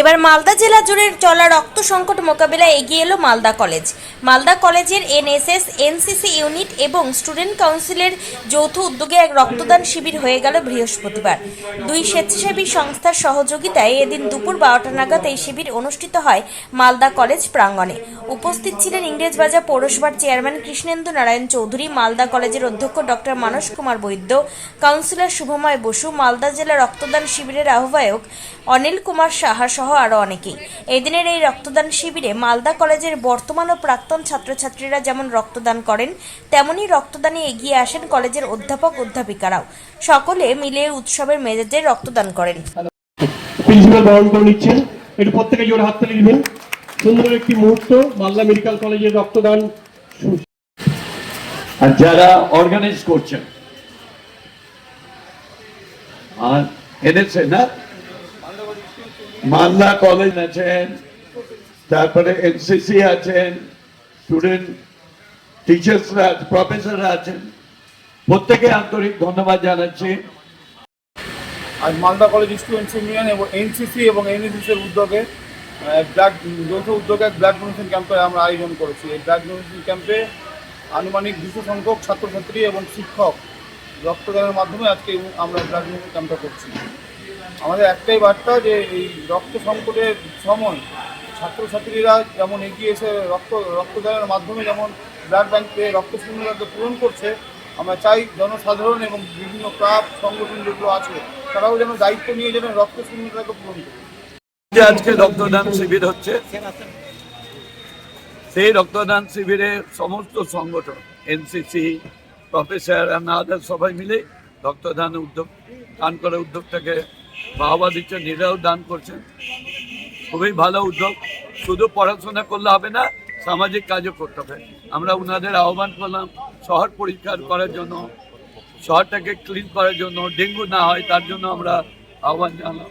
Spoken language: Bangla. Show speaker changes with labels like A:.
A: এবার মালদা জেলা জুড়ে চলা রক্ত সংকট মোকাবেলায় এগিয়ে এলো মালদা কলেজ। মালদা কলেজের এনএসএস, এনসিসি ইউনিট এবং স্টুডেন্ট কাউন্সিলের যৌথ উদ্যোগে এক রক্তদান শিবির হয়ে গেল বৃহস্পতিবার। দুই স্বেচ্ছাসেবী সংস্থার সহযোগিতায় এদিন দুপুর বারোটা নাগাদ এই শিবির অনুষ্ঠিত হয় মালদা কলেজ প্রাঙ্গণে। উপস্থিত ছিলেন ইংরেজবাজার পৌরসভার চেয়ারম্যান কৃষ্ণেন্দু নারায়ণ চৌধুরী, মালদা কলেজের অধ্যক্ষ ডক্টর মানস কুমার বৈদ্য, কাউন্সিলর শুভময় বসু, মালদা জেলা রক্তদান শিবিরের আহ্বায়ক অনিল কুমার সাহা সহ আরও অনেকেই। এদিনের এই রক্তদান শিবিরে মালদা কলেজের বর্তমান ও প্রাক্তন ছাত্রছাত্রীরা যেমন রক্তদান করেন তেমনি রক্তদানে এগিয়ে আসেন কলেজের অধ্যাপক অধ্যাপিকারাও। সকলে মিলে উৎসবের মেজাজে রক্তদান করেন।
B: প্রিন্সিপাল বরণ করে নিচ্ছেন। একটু প্রত্যেকে জোরে হাততালি দিবেন সুন্দর একটি মুহূর্ত মালদা মেডিকেল কলেজের রক্তদান
C: আর যারা অর্গানাইজ করছেন আর এনেছে না? মালদা কলেজ আছেন, তারপরে এনসিসি আছেন স্টুডেন্ট টিচার্সরা প্রফেসররা আছেন। প্রত্যেকে আন্তরিক ধন্যবাদ জানাচ্ছি।
D: আজ মালদা কলেজ স্টুডেন্টস ইউনিয়ন এবং এনসিসি এবং এনএসএস এর উদ্যোগে ব্ল্যাক যৌথ উদ্যোগে ব্ল্যাক ডোনেশন ক্যাম্পের আমরা আয়োজন করেছি। এই ব্ল্যাক ডোনেশন ক্যাম্পে আনুমানিক দুশো সংখ্যক ছাত্রছাত্রী এবং শিক্ষক রক্তদানের মাধ্যমে আজকে আমরা ব্ল্যাক ডোনেশন ক্যাম্পটা করছি। আমাদের একটাই বার্তা যে এই রক্ত সংকটের সময় ছাত্রছাত্রীরা যেমন এগিয়ে এসে রক্ত রক্তদানের মাধ্যমে যেমন ব্লাড ব্যাংকে রক্ত শূন্যতাকে পূরণ করছে, আমরা চাই জনসাধারণ এবং বিভিন্ন ক্লাব, সংগঠন যেগুলো আছে, তারাও যেন দায়িত্ব নিয়ে যেন রক্ত শূন্যতাকে পূরণ করে।
C: আজকে রক্তদান শিবির হচ্ছে, সেই রক্তদান শিবিরে সমস্ত সংগঠন, এনসিসি, প্রফেসর সবাই মিলে রক্তদান উদ্যোগ, দান করার উদ্যোগটাকে বাহবা দিচ্ছেন নিজেরাও দান করছেন। খুবই ভালো উদ্যোগ। শুধু পড়াশোনা করলে হবে না, সামাজিক কাজও করতে হবে। আমরা ওনাদের আহ্বান করলাম শহর পরিষ্কার করার জন্য, শহরটাকে ক্লিন করার জন্য, ডেঙ্গু না হয় তার জন্য আমরা আহ্বান জানালাম।